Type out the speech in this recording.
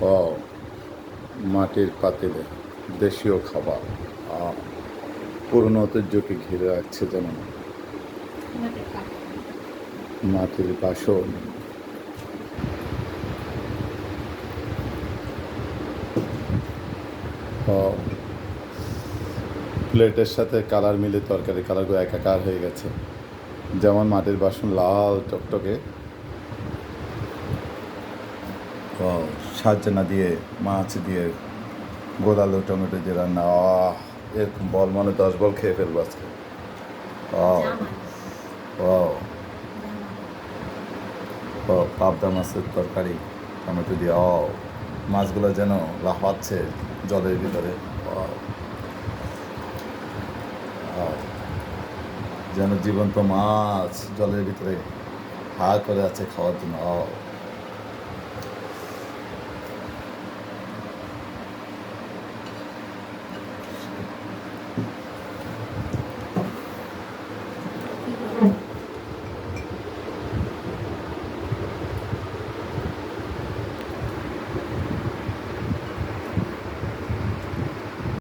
ও মাটির পাতিলে দেশীয় খাবার। আহ, পুরনো ঐতিহ্যকে ঘিরে রাখছে যেন মাটির বাসন। প্লেটের সাথে কালার মিলে তরকারি কালারগুলো একাকার হয়ে গেছে। যেমন মাটির বাসন লাল টকটকে। ও সাজনা দিয়ে, মাছ দিয়ে গোদালো টমেটো দিয়ে রান্না এরকম বল মানে দশ বল খেয়ে ফেলব আজকে। ও পাবদা মাছের তরকারি, টমেটো দিয়ে অ মাছগুলো যেন লাফাচ্ছে জলের ভিতরে যেন জীবন্ত মাছ জলের ভিতরে হা করে আছে খাওয়ার জন্য